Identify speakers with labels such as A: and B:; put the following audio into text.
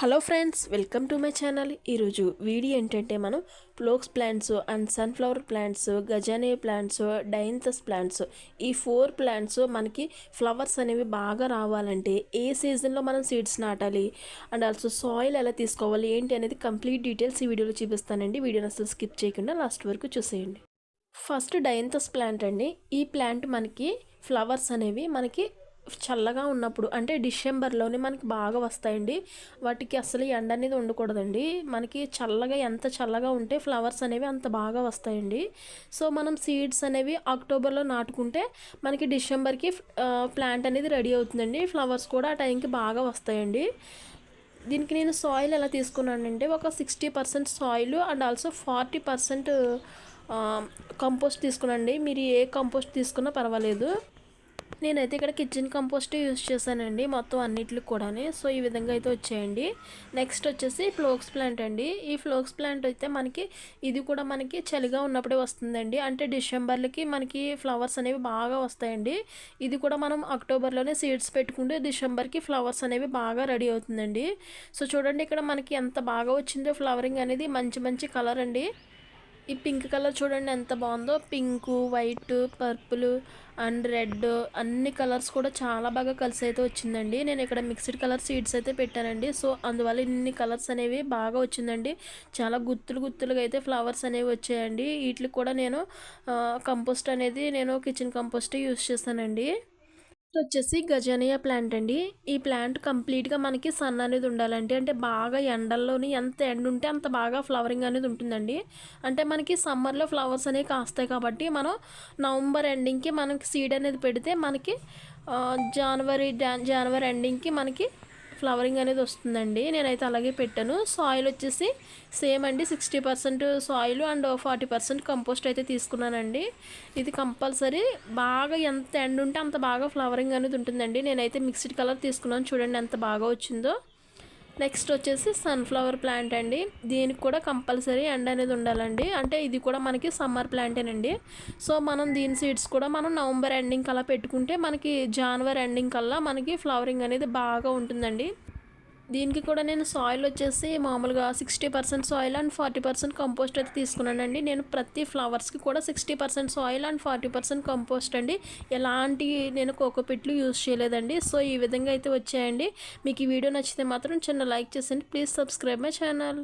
A: Hello friends welcome to my channel. ఈరోజు video ఏంటంటే మనం phlox plants and sunflower plants gazania plants dianthus plants ఈ four plants మనకి flowers అనేవి బాగా రావాలంటే ఏ సీజన్లో మనం సీడ్స్ నాటాలి అండ్ ఆల్సో సాయిల్ ఎలా తీసుకోవాలి ఏంటి అనేది కంప్లీట్ డీటెయిల్స్ ఈ వీడియోలో చూపిస్తానండి. వీడియోని అసలు స్కిప్ చేయకుండా లాస్ట్ వరకు చూసేయండి. ఫస్ట్ డైంతస్ ప్లాంట్ అండి. ఈ ప్లాంట్ మనకి ఫ్లవర్స్ అనేవి మనకి చల్లగా ఉన్నప్పుడు అంటే డిసెంబర్లోనే మనకి బాగా వస్తాయండి. వాటికి అసలు ఎండ అనేది ఉండకూడదండి. మనకి చల్లగా ఎంత చల్లగా ఉంటే ఫ్లవర్స్ అనేవి అంత బాగా వస్తాయండి. సో మనం సీడ్స్ అనేవి అక్టోబర్లో నాటుకుంటే మనకి డిసెంబర్కి ప్లాంట్ అనేది రెడీ అవుతుందండి. ఫ్లవర్స్ కూడా ఆ టైంకి బాగా వస్తాయండి. దీనికి నేను సాయిల్ ఎలా తీసుకున్నానంటే ఒక sixty percent soil and also forty percent compost తీసుకున్నాండి మీరు ఏ కంపోస్ట్ తీసుకున్నా పర్వాలేదు. నేనైతే ఇక్కడ కిచెన్ కంపోస్ట్ యూస్ చేశానండి మొత్తం అన్నిటికి కూడానే. సో ఈ విధంగా అయితే వచ్చాయండి. నెక్స్ట్ వచ్చేసి ఫ్లోక్స్ ప్లాంట్ అండి. ఈ ఫ్లోక్స్ ప్లాంట్ అయితే మనకి ఇది కూడా మనకి చలిగా ఉన్నప్పుడే వస్తుందండి. అంటే డిసెంబర్లకి మనకి ఫ్లవర్స్ అనేవి బాగా వస్తాయండి. ఇది కూడా మనం అక్టోబర్లోనే సీడ్స్ పెట్టుకుంటే డిసెంబర్కి ఫ్లవర్స్ అనేవి బాగా రెడీ అవుతుందండి. సో చూడండి ఇక్కడ మనకి ఎంత బాగా వచ్చిందో ఫ్లవరింగ్ అనేది మంచి మంచి కలర్ అండి. ఈ పింక్ కలర్ చూడండి ఎంత బాగుందో. Pink white purple and red అన్ని కలర్స్ కూడా చాలా బాగా కలిసి అయితే వచ్చిందండి. నేను ఇక్కడ మిక్స్డ్ కలర్ సీడ్స్ అయితే పెట్టానండి. సో అందువల్ల ఇన్ని కలర్స్ అనేవి బాగా వచ్చిందండి. చాలా గుత్తులు గుత్తులుగా అయితే ఫ్లవర్స్ అనేవి వచ్చాయండి. వీటికి కూడా నేను కంపోస్ట్ అనేది నేను కిచెన్ కంపోస్ట్ యూస్ చేస్తానండి. వచ్చేసి గజానియా ప్లాంట్ అండి. ఈ ప్లాంట్ కంప్లీట్గా మనకి సన్ అనేది ఉండాలండి అంటే బాగా ఎండల్లోని ఎంత ఎండ ఉంటే అంత బాగా ఫ్లవరింగ్ అనేది ఉంటుందండి. అంటే మనకి సమ్మర్లో ఫ్లవర్స్ అనేవి కాస్తాయి కాబట్టి మనం నవంబర్ ఎండింగ్కి మనకి సీడ్ అనేది పెడితే మనకి జనవరి జనవరి ఎండింగ్కి మనకి ఫ్లవరింగ్ అనేది వస్తుందండి. నేనైతే అలాగే పెట్టాను. సాయిల్ వచ్చేసి సేమ్ అండి sixty percent soil and forty percent compost అయితే తీసుకున్నానండి. ఇది కంపల్సరీ బాగా ఎంత ఎండ్ ఉంటే అంత బాగా ఫ్లవరింగ్ అనేది ఉంటుందండి. నేనైతే మిక్స్డ్ కలర్ తీసుకున్నాను. చూడండి ఎంత బాగా వచ్చిందో. నెక్స్ట్ వచ్చేసి సన్ఫ్లవర్ ప్లాంట్ అండి. దీనికి కూడా కంపల్సరీ ఎండ్ అనేది ఉండాలండి. అంటే ఇది కూడా మనకి సమ్మర్ ప్లాంటేనండి సో మనం దీని సీడ్స్ కూడా మనం నవంబర్ ఎండింగ్ కల్లా పెట్టుకుంటే మనకి జనవరి ఎండింగ్ కల్లా మనకి ఫ్లవరింగ్ అనేది బాగా ఉంటుందండి. దీనికి కూడా నేను సాయిల్ వచ్చేసి మామూలుగా sixty percent soil and forty percent compost అయితే తీసుకున్నానండి. నేను ప్రతి ఫ్లవర్స్కి కూడా sixty percent soil and forty percent compost అండి. ఎలాంటి నేను కోకోపిట్లు యూజ్ చేయలేదండి. సో ఈ విధంగా అయితే వచ్చాయండి. మీకు ఈ వీడియో నచ్చితే మాత్రం చిన్న లైక్ చేసేయండి. Please subscribe my channel